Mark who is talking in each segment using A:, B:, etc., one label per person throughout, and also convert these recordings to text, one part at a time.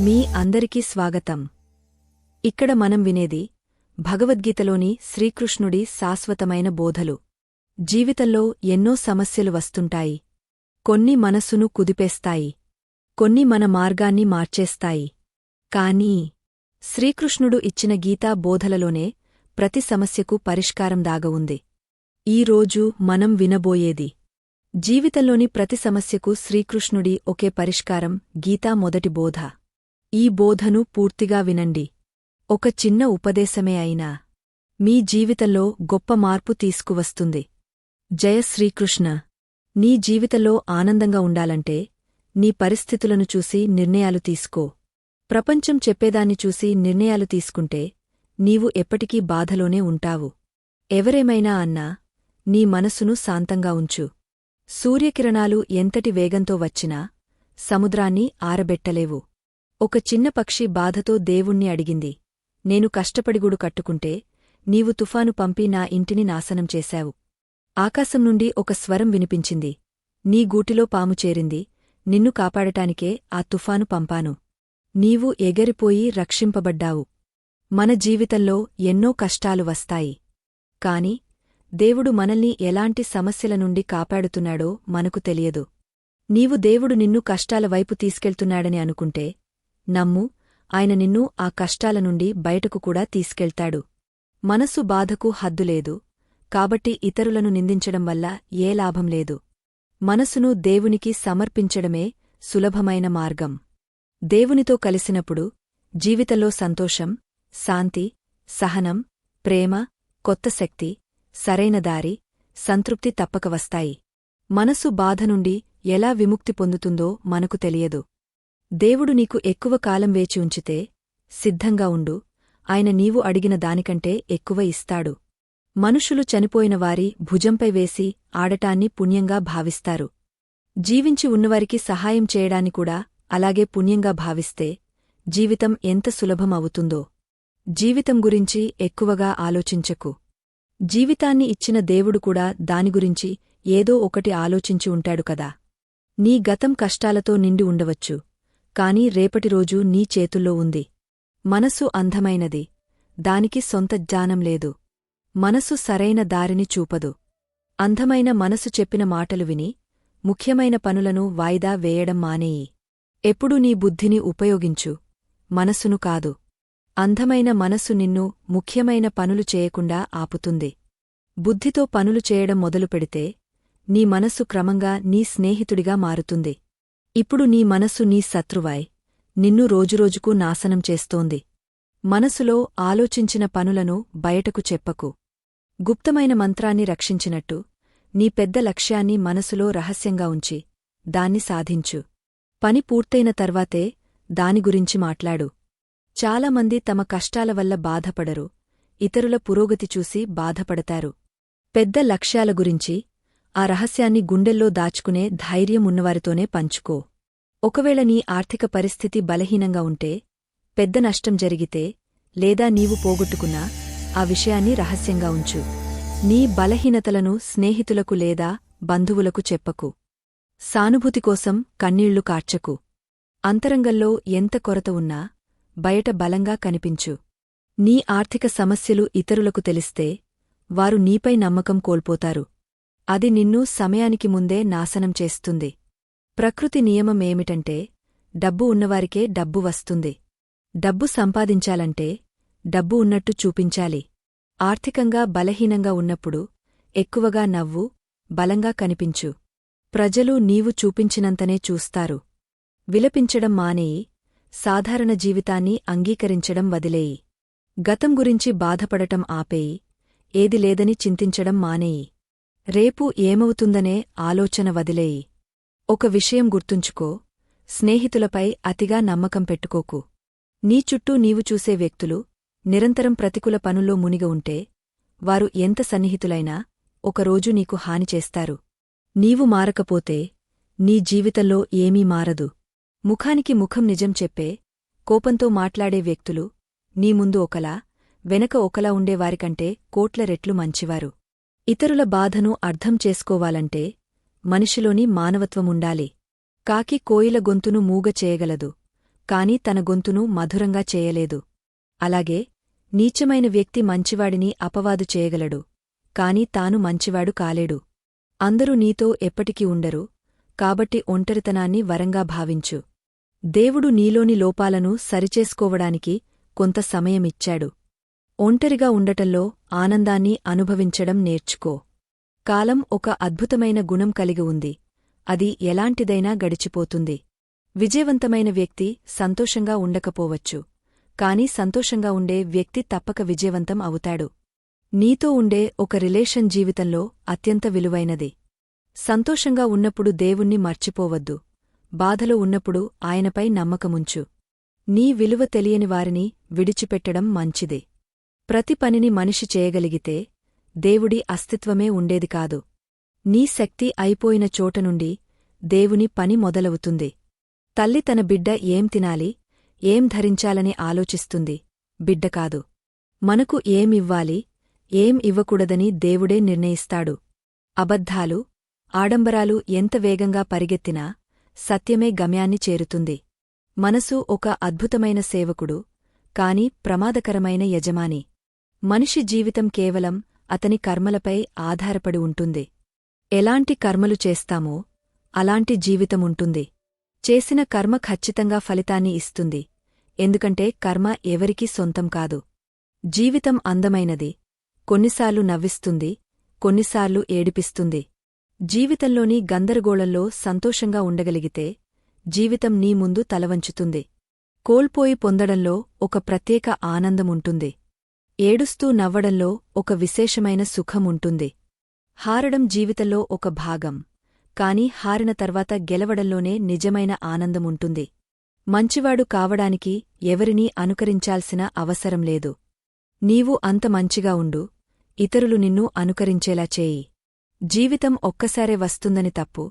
A: మీ అందరికీ స్వాగతం. ఇక్కడ మనం వినేది భగవద్గీతలోని శ్రీకృష్ణుడి శాశ్వతమైన బోధలు. జీవితంలో ఎన్నో సమస్యలు వస్తుంటాయి. కొన్ని మనసును కుదిపేస్తాయి. కొన్ని మన మార్గాన్ని మార్చేస్తాయి. కానీ శ్రీకృష్ణుడు ఇచ్చిన గీతా బోధలలోనే ప్రతి సమస్యకు పరిష్కారం దాగ ఉంది. ఈరోజు మనం వినబోయేది జీవితంలోని ప్రతి సమస్యకు శ్రీకృష్ణుడి ఒకే పరిష్కారం గీతా మొదటి బోధ. ఈ బోధను పూర్తిగా వినండి. ఒక చిన్న ఉపదేశమే అయినా మీ జీవితంలో గొప్ప మార్పు తీసుకువస్తుంది. జయ శ్రీకృష్ణ. నీ జీవితంలో ఆనందంగా ఉండాలంటే నీ పరిస్థితులను చూసి నిర్ణయాలు తీసుకో. ప్రపంచం చెప్పేదాన్ని చూసి నిర్ణయాలు తీసుకుంటే నీవు ఎప్పటికీ బాధలోనే ఉంటావు. ఎవరేమైనా అన్నా నీ మనసును శాంతంగా ఉంచు. సూర్యకిరణాలు ఎంతటి వేగంతో వచ్చినా సముద్రాన్ని ఆరబెట్టలేవు. ఒక చిన్న పక్షి బాధతో దేవుణ్ణి అడిగింది. నేను కష్టపడిగుడు కట్టుకుంటే నీవు తుఫాను పంపి నా ఇంటిని నాశనం చేశావు. ఆకాశం నుండి ఒక స్వరం వినిపించింది. నీ గూటిలో పాము చేరింది. నిన్ను కాపాడటానికే ఆ తుఫాను పంపాను. నీవు ఎగరిపోయి రక్షింపబడ్డావు. మన జీవితంలో ఎన్నో కష్టాలు వస్తాయి. కాని దేవుడు మనల్ని ఎలాంటి సమస్యల నుండి కాపాడుతున్నాడో మనకు తెలియదు. నీవు దేవుడు నిన్ను కష్టాల వైపు తీసుకెళ్తున్నాడని అనుకుంటే నమ్ము ఆయన నిన్ను ఆ కష్టాల నుండి బయటకు కూడా తీసుకెళ్తాడు. మనసు బాధకు హద్దులేదు కాబట్టి ఇతరులను నిందించడం వల్ల ఏ లాభం లేదు. మనసును దేవునికి సమర్పించడమే సులభమైన మార్గం. దేవునితో కలిసినప్పుడు జీవితంలో సంతోషం శాంతి సహనం ప్రేమ కొత్త శక్తి సరైన దారి సంతృప్తి తప్పక వస్తాయి. మనసు బాధ నుండి ఎలా విముక్తి పొందుతుందో మనకు తెలియదు. దేవుడు నీకు ఎక్కువ కాలం వేచి ఉంచితే సిద్ధంగా ఉండు. ఆయన నీవు అడిగిన దానికంటే ఎక్కువ ఇస్తాడు. మనుషులు చనిపోయిన వారి భుజంపై వేసి ఆడటాన్ని పుణ్యంగా భావిస్తారు. జీవించి ఉన్నవారికి సహాయం చేయడానికూడా అలాగే పుణ్యంగా భావిస్తే జీవితం ఎంత సులభం అవుతుందో. జీవితం గురించి ఎక్కువగా ఆలోచించకు. జీవితాన్ని ఇచ్చిన దేవుడు కూడా దాని గురించి ఏదో ఒకటి ఆలోచించి ఉంటాడు కదా. నీ గతం కష్టాలతో నిండి ఉండవచ్చు. కాని రేపటి రోజు నీ చేతుల్లో ఉంది. మనసు అంధమైనది దానికి సొంత జ్ఞానం లేదు. మనసు సరైన దారిని చూపదు. అంధమైన మనసు చెప్పిన మాటలు విని ముఖ్యమైన పనులను వాయిదా వేయడం మానేయి. ఎప్పుడు నీ బుద్ధిని ఉపయోగించు. మనసును కాదు. అంధమైన మనసు నిన్ను ముఖ్యమైన పనులు చేయకుండా ఆపుతుంది. బుద్ధితో పనులు చేయడం మొదలుపెడితే నీ మనసు క్రమంగా నీ స్నేహితుడిగా మారుతుంది. ఇప్పుడు నీ మనసు నీ శత్రువాయ్ నిన్ను రోజురోజుకు నాశనం చేస్తోంది. మనసులో ఆలోచించిన పనులను బయటకు చెప్పకు. గుప్తమైన మంత్రాన్ని రక్షించినట్టు. నీ పెద్ద లక్ష్యాన్ని మనసులో రహస్యంగా ఉంచి. దాన్ని సాధించు. పని పూర్తయిన తర్వాతే దాని గురించి మాట్లాడు. చాలామంది తమ కష్టాల వల్ల బాధపడరు. ఇతరుల పురోగతి చూసి బాధపడతారు. పెద్ద లక్ష్యాల గురించి ఆ రహస్యాన్ని గుండెల్లో దాచుకునే ధైర్యం ఉన్నవారితోనే పంచుకో. ఒకవేళ నీ ఆర్థిక పరిస్థితి బలహీనంగా ఉంటే పెద్ద నష్టం జరిగితే లేదా నీవు పోగొట్టుకున్నా ఆ విషయాన్ని రహస్యంగా ఉంచు. నీ బలహీనతలను స్నేహితులకు లేదా బంధువులకు చెప్పకు. సానుభూతి కోసం కన్నీళ్ళు కార్చకు. అంతరంగంలో ఎంత కొరత ఉన్నా బయట బలంగా కనిపించు. నీ ఆర్థిక సమస్యలు ఇతరులకు తెలిస్తే వారు నీపై నమ్మకం కోల్పోతారు. అది నిన్ను సమయానికి ముందే నాశనం చేస్తుంది. ప్రకృతి నియమమేమిటంటే డబ్బు ఉన్నవారికే డబ్బు వస్తుంది. డబ్బు సంపాదించాలంటే డబ్బు ఉన్నట్టు చూపించాలి. ఆర్థికంగా బలహీనంగా ఉన్నప్పుడు ఎక్కువగా నవ్వు బలంగా కనిపించు. ప్రజలు నీవు చూపించినంతనే చూస్తారు. విలపించడం మానేయి సాధారణ జీవితాన్ని అంగీకరించడం వదిలేయి. గతం గురించి బాధపడటం ఆపేయి ఏది లేదని చింతించడం మానేయి. రేపు ఏమవుతుందనే ఆలోచన వదిలేయి. ఒక విషయం గుర్తుంచుకో స్నేహితులపై అతిగా నమ్మకం పెట్టుకోకు. నీ చుట్టూ నీవు చూసే వ్యక్తులు నిరంతరం ప్రతికూల పనుల్లో మునిగ ఉంటే వారు ఎంత సన్నిహితులైనా ఒకరోజు నీకు హాని చేస్తారు. నీవు మారకపోతే నీ జీవితంలో ఏమీ మారదు. ముఖానికి ముఖం నిజం చెప్పే కోపంతో మాట్లాడే వ్యక్తులు నీ ముందు ఒకలా వెనక ఒకలా ఉండేవారికంటే కోట్ల రెట్లు మంచివారు. ఇతరుల బాధను అర్థం చేసుకోవాలంటే మనిషిలోని మానవత్వముండాలి. కాకి కోయిల గొంతును మూగ చేయగలదు కాని తన గొంతును మధురంగా చేయలేదు. అలాగే నీచమైన వ్యక్తి మంచివాడిని అపవాదు చేయగలడు కాని తాను మంచివాడు కాలేడు. అందరూ నీతో ఎప్పటికీ ఉండరు కాబట్టి ఒంటరితనాన్ని వరంగా భావించు. దేవుడు నీలోని లోపాలను సరిచేసుకోవడానికి కొంత సమయమిచ్చాడు. ఒంటరిగా ఉండటంలో ఆనందాన్ని అనుభవించడం నేర్చుకో. కాలం ఒక అద్భుతమైన గుణం కలిగి ఉంది. అది ఎలాంటిదైనా గడిచిపోతుంది. విజయవంతమైన వ్యక్తి సంతోషంగా ఉండకపోవచ్చు. కాని సంతోషంగా ఉండే వ్యక్తి తప్పక విజయవంతం అవుతాడు. నీతో ఉండే ఒక రిలేషన్ జీవితంలో అత్యంత విలువైనది. సంతోషంగా ఉన్నప్పుడు దేవుణ్ణి మర్చిపోవద్దు. బాధలో ఉన్నప్పుడు ఆయనపై నమ్మకముంచు. నీ విలువ తెలియని వారిని విడిచిపెట్టడం మంచిది. ప్రతి పనిని మనిషి చేయగలిగితే దేవుడి అస్తిత్వమే ఉండేది కాదు. నీ శక్తి అయిపోయిన చోట నుండి దేవుని పని మొదలవుతుంది. తల్లి తన బిడ్డ ఏం తినాలి ఏం ధరించాలని ఆలోచిస్తుంది బిడ్డ కాదు. మనకు ఏమివ్వాలి ఏం ఇవ్వకూడదని దేవుడే నిర్ణయిస్తాడు. అబద్ధాలు ఆడంబరాలు ఎంత వేగంగా పరిగెత్తినా సత్యమే గమ్యాన్ని చేరుతుంది. మనసు ఒక అద్భుతమైన సేవకుడు కాని ప్రమాదకరమైన యజమాని. మనిషి జీవితం కేవలం అతని కర్మలపై ఆధారపడి ఉంటుంది. ఎలాంటి కర్మలు చేస్తామో అలాంటి జీవితముంటుంది చేసిన కర్మ ఖచ్చితంగా ఫలితాన్ని ఇస్తుంది. ఎందుకంటే కర్మ ఎవరికీ సొంతం కాదు. జీవితం అందమైనది. కొన్నిసార్లు నవ్విస్తుంది కొన్నిసార్లు ఏడిపిస్తుంది. జీవితంలోని గందరగోళంలో సంతోషంగా ఉండగలిగితే జీవితం నీ ముందు తలవంచుతుంది. కోల్పోయి పొందడంలో ఒక ప్రత్యేక ఆనందముంటుంది ఏడుస్తూ నవ్వడంలో ఒక విశేషమైన సుఖముంటుంది. హారడం జీవితంలో ఒక భాగం. కాని హారిన తర్వాత గెలవడంలోనే నిజమైన ఆనందముంటుంది. మంచివాడు కావడానికి ఎవరినీ అనుకరించాల్సిన అవసరం లేదు. నీవు అంత మంచిగా ఉండు. ఇతరులు నిన్ను అనుకరించేలా చేయి. జీవితం ఒక్కసారే వస్తుందని తప్పు.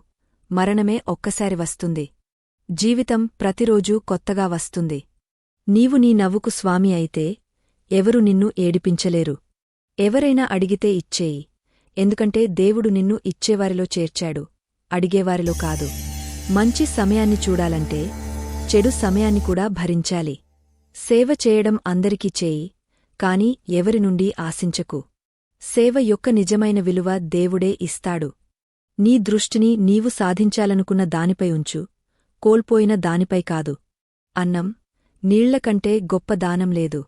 A: మరణమే ఒక్కసారి వస్తుంది. జీవితం ప్రతిరోజూ కొత్తగా వస్తుంది. నీవు నీ నవ్వుకు స్వామి అయితే ఎవరు నిన్ను ఏడిపించలేరు. ఎవరైనా అడిగితే ఇచ్చేయి. ఎందుకంటే దేవుడు నిన్ను ఇచ్చేవారిలో చేర్చాడు. అడిగేవారిలో కాదు. మంచి సమయాన్ని చూడాలంటే చెడు సమయాన్ని కూడా భరించాలి. సేవ చేయడం అందరికీ చేయి కాని ఎవరి నుండి ఆశించకు. సేవ యొక్క నిజమైన విలువ దేవుడే ఇస్తాడు. నీ దృష్టిని నీవు సాధించాలనుకున్న దానిపై ఉంచు. కోల్పోయిన దానిపై కాదు. అన్నం నీళ్ళకంటే గొప్ప దానం లేదు.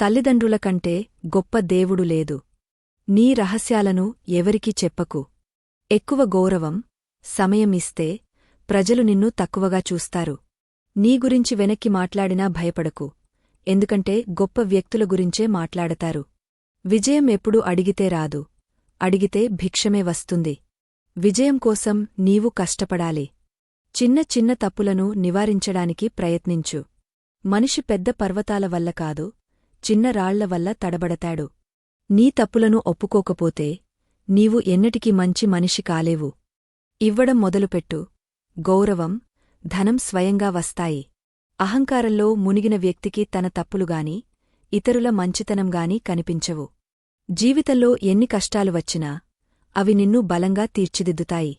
A: తల్లిదండ్రుల కంటే గొప్ప దేవుడు లేదు. నీ రహస్యాలను ఎవరికీ చెప్పకు. ఎక్కువ గౌరవం సమయం ఇస్తే ప్రజలు నిన్ను తక్కువగా చూస్తారు. నీ గురించి వెనక్కి మాట్లాడినా భయపడకు. ఎందుకంటే గొప్ప వ్యక్తుల గురించే మాట్లాడతారు. విజయం ఎప్పుడు అడిగితే రాదు. అడిగితే భిక్షమే వస్తుంది. విజయం కోసం నీవు కష్టపడాలి. చిన్న చిన్న తప్పులను నివారించడానికి ప్రయత్నించు. మనిషి పెద్ద పర్వతాల వల్ల కాదు చిన్న రాళ్ళ వల్ల తడబడతాడు. నీ తప్పులను ఒప్పుకోకపోతే నీవు ఎన్నటికీ మంచి మనిషి కాలేవు. ఇవ్వడం మొదలుపెట్టు. గౌరవం ధనం స్వయంగా వస్తాయి. అహంకారంలో మునిగిన వ్యక్తికి తన తప్పులుగాని ఇతరుల మంచితనంగాని కనిపించవు. జీవితంలో ఎన్ని కష్టాలు వచ్చినా అవి నిన్ను బలంగా తీర్చిదిద్దుతాయి.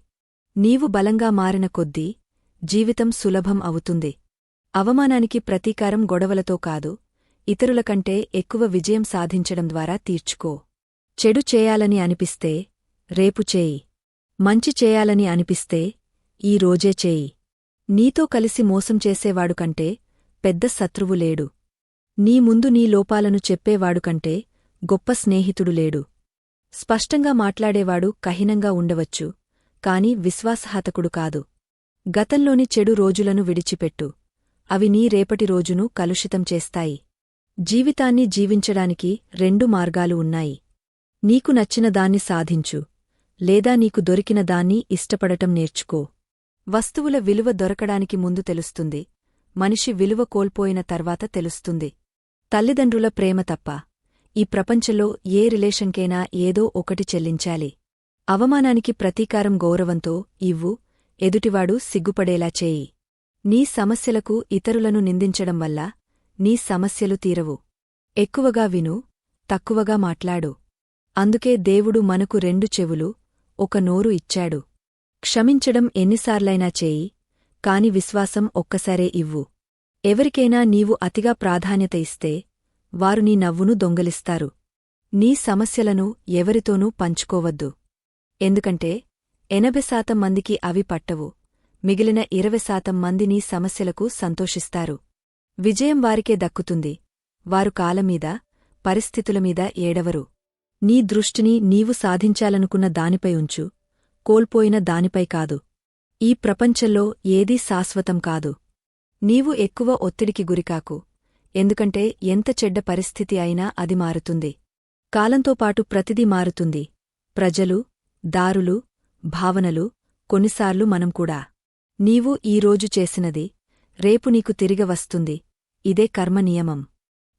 A: నీవు బలంగా మారిన కొద్దీ జీవితం సులభం అవుతుంది. అవమానానికి ప్రతీకారం గొడవలతో కాదు ఇతరుల కంటే ఎక్కువ విజయం సాధించడం ద్వారా తీర్చుకో. చెడు చేయాలని అనిపిస్తే రేపు చేయి. మంచి చేయాలని అనిపిస్తే ఈ రోజే చేయి. నీతో కలిసి మోసం చేసేవాడు కంటే పెద్ద శత్రువు లేడు. నీ ముందు నీ లోపాలను చెప్పేవాడు కంటే గొప్ప స్నేహితుడు లేడు. స్పష్టంగా మాట్లాడేవాడు కహినంగా ఉండవచ్చు కాని విశ్వాసహాతకుడు కాదు. గతంలోని చెడు రోజులను విడిచిపెట్టు. అవి నీ రేపటి రోజును కలుషితం చేస్తాయి. జీవితాన్ని జీవించడానికి రెండు మార్గాలు ఉన్నాయి. నీకు నచ్చిన దాన్ని సాధించు లేదా నీకు దొరికిన దాన్ని ఇష్టపడటం నేర్చుకో. వస్తువుల విలువ దొరకడానికి ముందు తెలుస్తుంది మనిషి విలువ కోల్పోయిన తర్వాత తెలుస్తుంది. తల్లిదండ్రుల ప్రేమ తప్ప ఈ ప్రపంచంలో ఏ రిలేషన్కైనా ఏదో ఒకటి చెల్లించాలి. అవమానానికి ప్రతీకారం గౌరవంతో ఇవ్వు ఎదుటివాడు సిగ్గుపడేలా చేయి. నీ సమస్యలకు ఇతరులను నిందించడం వల్ల నీ సమస్యలు తీరవు. ఎక్కువగా విను తక్కువగా మాట్లాడు. అందుకే దేవుడు మనకు రెండు చెవులు ఒక నోరు ఇచ్చాడు. క్షమించడం ఎన్నిసార్లైనా చేయి కాని విశ్వాసం ఒక్కసారే ఇవ్వు. ఎవరికైనా నీవు అతిగా ప్రాధాన్యత ఇస్తే వారు నీ నవ్వును దొంగలిస్తారు. నీ సమస్యలను ఎవరితోనూ పంచుకోవద్దు. ఎందుకంటే ఎనభై శాతం మందికి అవి పట్టవు మిగిలిన ఇరవై శాతం మంది నీ సమస్యలకు సంతోషిస్తారు. విజయం వారికే దక్కుతుంది. వారు కాలమీద పరిస్థితులమీద ఏడవరు. నీ దృష్టిని నీవు సాధించాలనుకున్న దానిపై ఉంచు. కోల్పోయిన దానిపై కాదు. ఈ ప్రపంచంలో ఏదీ శాశ్వతం కాదు. నీవు ఎక్కువ ఒత్తిడికి గురికాకు. ఎందుకంటే ఎంత చెడ్డ పరిస్థితి అయినా అది మారుతుంది. కాలంతోపాటు ప్రతిదీ మారుతుంది. ప్రజలు దారులు భావనలు కొన్నిసార్లు మనం కూడా. నీవు ఈరోజు చేసినది రేపు నీకు తిరిగి వస్తుంది. ఇదే కర్మ నియమం.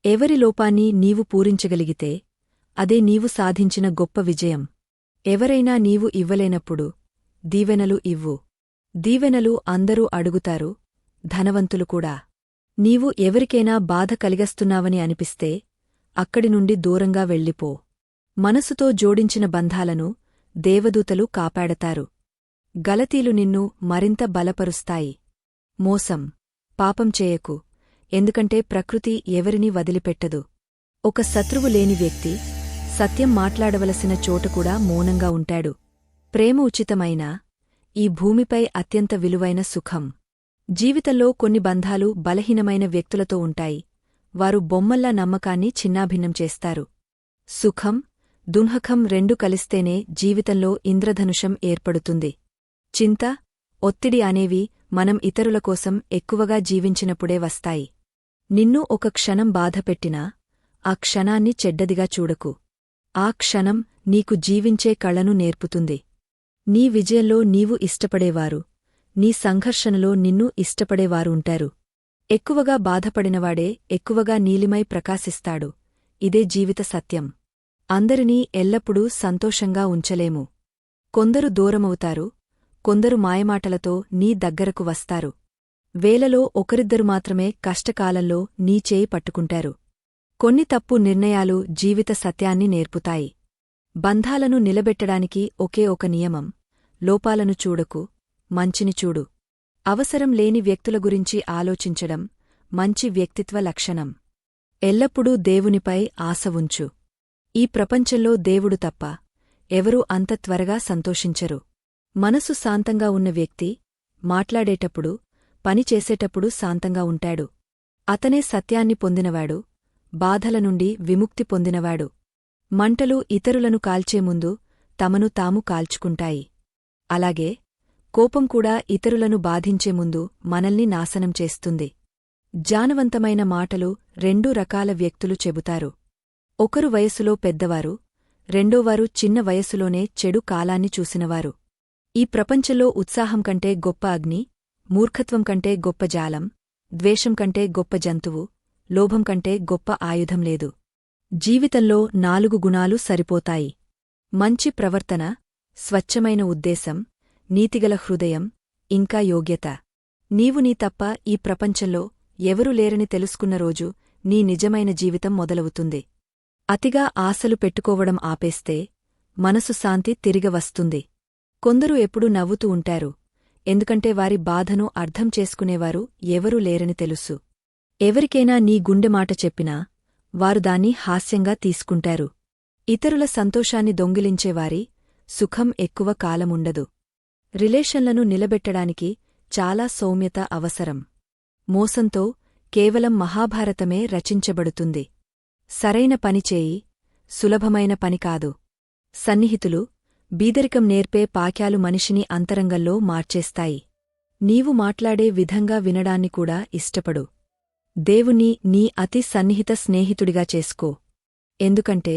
A: ఎవరి లోపాన్ని నీవు పూరించగలిగితే అదే నీవు సాధించిన గొప్ప విజయం. ఎవరైనా నీవు ఇవ్వలేనప్పుడు దీవెనలు ఇవ్వు. దీవెనలు అందరూ అడుగుతారు ధనవంతులు కూడా. నీవు ఎవరికైనా బాధ కలిగస్తున్నావని అనిపిస్తే అక్కడి నుండి దూరంగా వెళ్ళిపో. మనసుతో జోడించిన బంధాలను దేవదూతలు కాపాడతారు. గలతీలు నిన్ను మరింత బలపరుస్తాయి. మోసం. పాపం చేయకు ఎందుకంటే ప్రకృతి ఎవరినీ వదిలిపెట్టదు. ఒక శత్రువు లేని వ్యక్తి సత్యం మాట్లాడవలసిన చోట కూడా మౌనంగా ఉంటాడు. ప్రేమ ఉచితమైనా ఈ భూమిపై అత్యంత విలువైన సుఖం. జీవితంలో కొన్ని బంధాలు బలహీనమైన వ్యక్తులతో ఉంటాయి. వారు బొమ్మల్లా నమ్మకాన్ని చిన్నాభిన్నం చేస్తారు. సుఖం దున్హకం రెండు కలిస్తేనే జీవితంలో ఇంద్రధనుషం ఏర్పడుతుంది. చింత ఒత్తిడి అనేవి మనం ఇతరుల కోసం ఎక్కువగా జీవించినప్పుడే వస్తాయి. నిన్ను ఒక క్షణం బాధపెట్టినా ఆ క్షణాన్ని చెడ్డదిగా చూడకు. ఆ క్షణం నీకు జీవించే కళను నేర్పుతుంది. నీ విజయంలో నీవు ఇష్టపడేవారు నీ సంఘర్షణలో నిన్ను ఇష్టపడేవారు ఉంటారు. ఎక్కువగా బాధపడినవాడే ఎక్కువగా నీలిమై ప్రకాశిస్తాడు. ఇదే జీవిత సత్యం. అందరినీ ఎల్లప్పుడూ సంతోషంగా ఉంచలేము. కొందరు దూరమవుతారు కొందరు మాయమాటలతో నీ దగ్గరకు వస్తారు. వేలలో ఒకరిద్దరు మాత్రమే కష్టకాలంలో నీ చేయి పట్టుకుంటారు. కొన్ని తప్పు నిర్ణయాలు జీవిత సత్యాన్ని నేర్పుతాయి. బంధాలను నిలబెట్టడానికి ఒకే ఒక నియమం లోపాలను చూడకు మంచిని చూడు. అవసరం లేని వ్యక్తుల గురించి ఆలోచించడం మంచి వ్యక్తిత్వ లక్షణం. ఎల్లప్పుడూ దేవునిపై ఆశ ఉంచు. ఈ ప్రపంచంలో దేవుడు తప్ప ఎవరూ అంత త్వరగా సంతోషించరు. మనసు శాంతంగా ఉన్న వ్యక్తి మాట్లాడేటప్పుడు పనిచేసేటప్పుడు శాంతంగా ఉంటాడు. అతనే సత్యాన్ని పొందినవాడు బాధల నుండి విముక్తి పొందినవాడు. మంటలు ఇతరులను కాల్చే ముందు తమను తాము కాల్చుకుంటాయి. అలాగే కోపం కూడా ఇతరులను బాధించే ముందు మనల్ని నాశనం చేస్తుంది. జానవంతమైన మాటలు రెండు రకాల వ్యక్తులు చెబుతారు. ఒకరు వయసులో పెద్దవారు రెండోవారు చిన్న వయసులోనే చెడు కాలాన్ని చూసినవారు. ఈ ప్రపంచంలో ఉత్సాహం కంటే గొప్ప అగ్ని మూర్ఖత్వం కంటే గొప్ప జాలం ద్వేషం కంటే గొప్ప జంతువు లోభం కంటే గొప్ప ఆయుధం లేదు. జీవితంలో నాలుగు గుణాలు సరిపోతాయి. మంచి ప్రవర్తన స్వచ్ఛమైన ఉద్దేశం నీతిగల హృదయం ఇంకా యోగ్యత. నీవు నీ తప్ప ఈ ప్రపంచంలో ఎవరూ లేరని తెలుసుకున్న రోజు నీ నిజమైన జీవితం మొదలవుతుంది. అతిగా ఆశలు పెట్టుకోవడం ఆపేస్తే మనసు శాంతి తిరిగ వస్తుంది. కొందరు ఎప్పుడూ నవ్వుతూ ఉంటారు. ఎందుకంటే వారి బాధను అర్థం చేసుకునేవారు ఎవరూ లేరని తెలుసు. ఎవరికైనా నీ గుండెమాట చెప్పినా వారు దాన్ని హాస్యంగా తీసుకుంటారు. ఇతరుల సంతోషాన్ని దొంగిలించేవారి సుఖం ఎక్కువ కాలముండదు. రిలేషన్లను నిలబెట్టడానికి చాలా సౌమ్యత అవసరం. మోసంతో కేవలం మహాభారతమే రచించబడుతుంది. సరైన పనిచేయి సులభమైన పని కాదు. సన్నిహితులు బీదరికం నేర్పే పాక్యాలు మనిషిని అంతరంగంలో మార్చేస్తాయి. నీవు మాట్లాడే విధంగా వినడాన్ని కూడా ఇష్టపడు. దేవుని నీ అతి సన్నిహిత స్నేహితుడిగా చేసుకో. ఎందుకంటే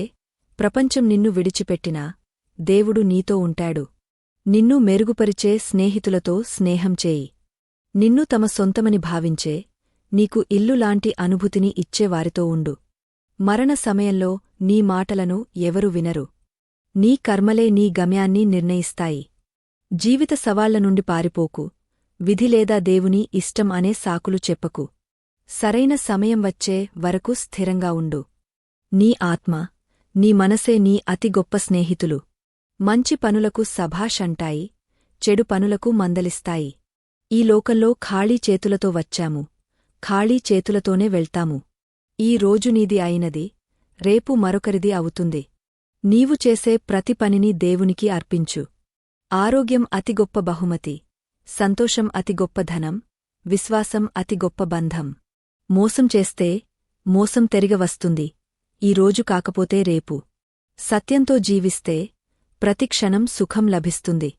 A: ప్రపంచం నిన్ను విడిచిపెట్టినా దేవుడు నీతో ఉంటాడు. నిన్ను మెరుగుపరిచే స్నేహితులతో స్నేహం చేయి. నిన్ను తమ సొంతమని భావించే నీకు ఇల్లులాంటి అనుభూతిని ఇచ్చేవారితో ఉండు. మరణ సమయంలో నీ మాటలను ఎవరు వినరు. నీ కర్మలే నీ గమ్యాన్ని నిర్ణయిస్తాయి. జీవిత సవాళ్ళ నుండి పారిపోకు. విధి లేదా దేవుని ఇష్టం అనే సాకులు చెప్పకు. సరైన సమయం వచ్చే వరకు స్థిరంగా ఉండు. నీ ఆత్మ నీ మనసే నీ అతి గొప్ప స్నేహితులు. మంచి పనులకు సభాషంటాయి చెడు పనులకు మందలిస్తాయి. ఈ లోకంలో ఖాళీ చేతులతో వచ్చాము. ఖాళీ చేతులతోనే వెళ్తాము. ఈ రోజు నీది అయినది రేపు మరొకరిది అవుతుంది. నీవు చేసే ప్రతి పనిని దేవునికి అర్పించు. ఆరోగ్యం అతి గొప్ప బహుమతి. సంతోషం అతి గొప్ప ధనం. విశ్వాసం అతి గొప్ప బంధం. మోసం చేస్తే మోసం తెరిగవస్తుంది ఈరోజు ఈ రోజు కాకపోతే రేపు. సత్యంతో జీవిస్తే ప్రతిక్షణం సుఖం లభిస్తుంది.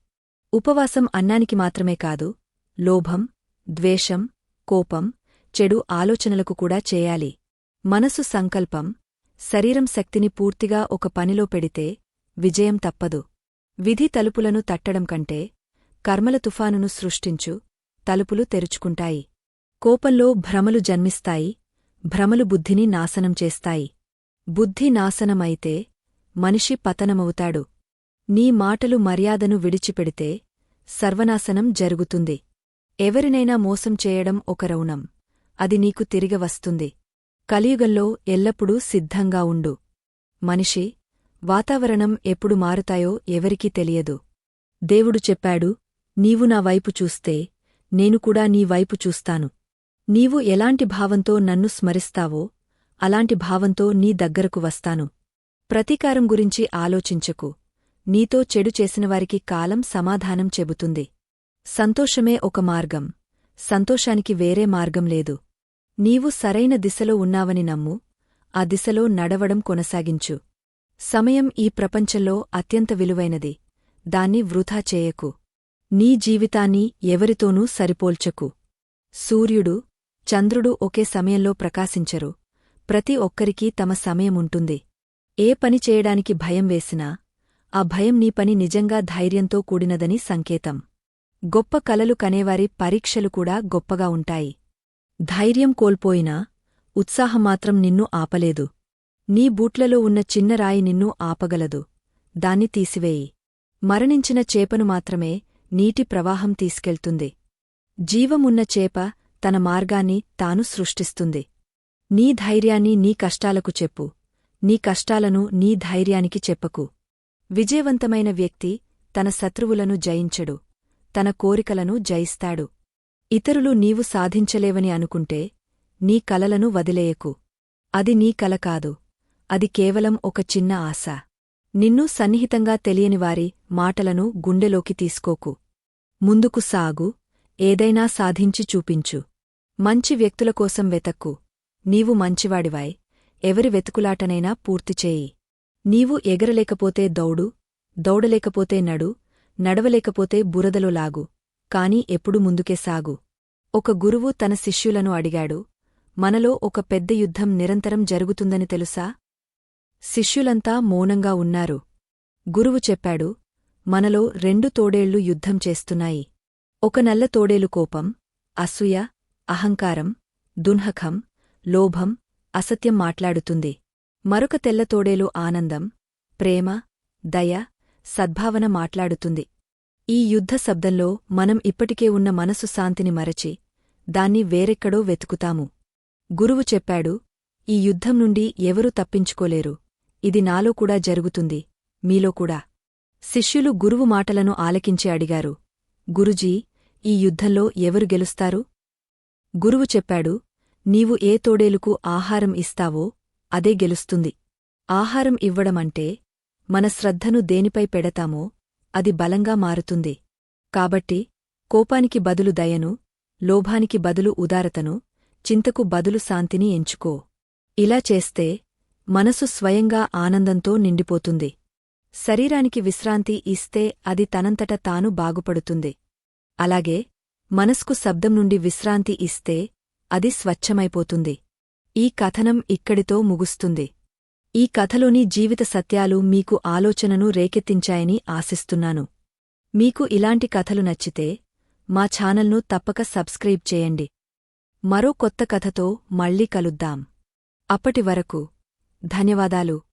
A: ఉపవాసం అన్నానికి మాత్రమే కాదు లోభం ద్వేషం కోపం చెడు ఆలోచనలకు కూడా చేయాలి. మనసు సంకల్పం శరీరం శక్తిని పూర్తిగా ఒక పనిలో పెడితే విజయం తప్పదు. విధి తలుపులను తట్టడం కంటే కర్మల తుఫానును సృష్టించు తలుపులు తెరుచుకుంటాయి. కోపంలో భ్రమలు జన్మిస్తాయి భ్రమలు బుద్ధిని నాశనం చేస్తాయి. బుద్ధి నాశనమైతే మనిషి పతనమవుతాడు. నీ మాటలు మర్యాదను విడిచిపెడితే సర్వనాశనం జరుగుతుంది. ఎవరినైనా మోసం చేయడం ఒక రౌనం. అది నీకు తిరిగి వస్తుంది. కలియుగంలో ఎల్లప్పుడూ సిద్ధంగా ఉండు. మనిషి వాతావరణం ఎప్పుడు మారుతాయో ఎవరికీ తెలియదు. దేవుడు చెప్పాడు నీవు నా వైపు చూస్తే నేను కూడా నీ వైపు చూస్తాను. నీవు ఎలాంటి భావంతో నన్ను స్మరిస్తావో అలాంటి భావంతో నీ దగ్గరకు వస్తాను. ప్రతీకారం గురించి ఆలోచించకు. నీతో చెడు చేసినవారికి కాలం సమాధానం చెబుతుంది. సంతోషమే ఒక మార్గం. సంతోషానికి వేరే మార్గం లేదు. నీవు సరైన దిశలో ఉన్నావని నమ్ము ఆ దిశలో నడవడం కొనసాగించు. సమయం ఈ ప్రపంచంలో అత్యంత విలువైనది దాన్ని వృధా చేయకు. నీ జీవితాన్ని ఎవరితోనూ సరిపోల్చకు. సూర్యుడు చంద్రుడు ఒకే సమయంలో ప్రకాశించరు ప్రతి ఒక్కరికీ తమ సమయముంటుంది. ఏ పని చేయడానికి భయం వేసినా ఆ భయం నీ పని నిజంగా ధైర్యంతో కూడినదని సంకేతం. గొప్ప కలలు కనేవారి పరీక్షలు కూడా గొప్పగా ఉంటాయి. ధైర్యం కోల్పోయినా ఉత్సాహమాత్రం నిన్ను ఆపలేదు. నీ బూట్లలో ఉన్న చిన్న రాయి నిన్ను ఆపగలదు. దాన్ని తీసివేయి. మరణించిన చేపను మాత్రమే నీటి ప్రవాహం తీసుకెళ్తుంది. జీవమున్న చేప తన మార్గాన్ని తాను సృష్టిస్తుంది. నీ ధైర్యాన్ని నీ కష్టాలకు చెప్పు. నీ కష్టాలను నీ ధైర్యానికి చెప్పకు. విజయవంతమైన వ్యక్తి తన శత్రువులను జయించడు. తన కోరికలను జయిస్తాడు. ఇతరులు నీవు సాధించలేవని అనుకుంటే నీ కలలను వదిలేయకు. అది నీ కల కాదు. అది కేవలం ఒక చిన్న ఆశ. నిన్ను సన్నిహితంగా తెలియనివారి మాటలను గుండెలోకి తీసుకోకు. ముందుకు సాగు. ఏదైనా సాధించి చూపించు. మంచి వ్యక్తుల కోసం వెతక్కు. నీవు మంచివాడివాయ్. ఎవరి వెతుకులాటనైనా పూర్తిచేయి నీవు ఎగరలేకపోతే దౌడు దౌడలేకపోతే నడు నడవలేకపోతే బురదలో లాగు. కాని ఎప్పుడు ముందుకే సాగు. ఒక గురువు తన శిష్యులను అడిగాడు మనలో ఒక పెద్ద యుద్ధం నిరంతరం జరుగుతుందని తెలుసా? శిష్యులంతా మౌనంగా ఉన్నారు. గురువు చెప్పాడు మనలో రెండు తోడేళ్ళు యుద్ధం చేస్తున్నాయి. ఒక నల్ల తోడేలు కోపం అసూయ అహంకారం దున్హకం లోభం అసత్యం మాట్లాడుతుంది. మరొక తెల్ల తోడేలు ఆనందం ప్రేమ దయ సద్భావన మాట్లాడుతుంది. ఈ యుద్ధ శబ్దంలో మనం ఇప్పటికే ఉన్న మనసు శాంతిని మరచి దాన్ని వేరెక్కడో వెతుకుతాము. గురువు చెప్పాడు ఈ యుద్ధం నుండి ఎవరూ తప్పించుకోలేరు. ఇది నాలో కూడా జరుగుతుంది మీలో కూడా. శిష్యులు గురువు మాటలను ఆలకించి అడిగారు. గురుజీ ఈ యుద్ధంలో ఎవరు గెలుస్తారు? గురువు చెప్పాడు నీవు ఏ తోడేలుకు ఆహారం ఇస్తావో అదే గెలుస్తుంది. ఆహారం ఇవ్వడమంటే మన శ్రద్ధను దేనిపై పెడతామో అది బలంగా మారుతుంది. కాబట్టి కోపానికి బదులు దయను లోభానికి బదులు ఉదారతను చింతకు బదులు శాంతిని ఎంచుకో. ఇలా చేస్తే మనసు స్వయంగా ఆనందంతో నిండిపోతుంది. శరీరానికి విశ్రాంతి ఇస్తే అది తనంతట తాను బాగుపడుతుంది. అలాగే మనస్కు శబ్దం నుండి విశ్రాంతి ఇస్తే అది స్వచ్ఛమైపోతుంది. ఈ కథనం ఇక్కడితో ముగుస్తుంది. ఈ కథలోని జీవిత సత్యాలు మీకు ఆలోచనను రేకెత్తించాయని ఆశిస్తున్నాను. మీకు ఇలాంటి కథలు నచ్చితే మా ఛానల్ను తప్పక సబ్స్క్రైబ్ చేయండి. మరో కొత్త కథతో మళ్ళీ కలుద్దాం. అప్పటి వరకు ధన్యవాదాలు.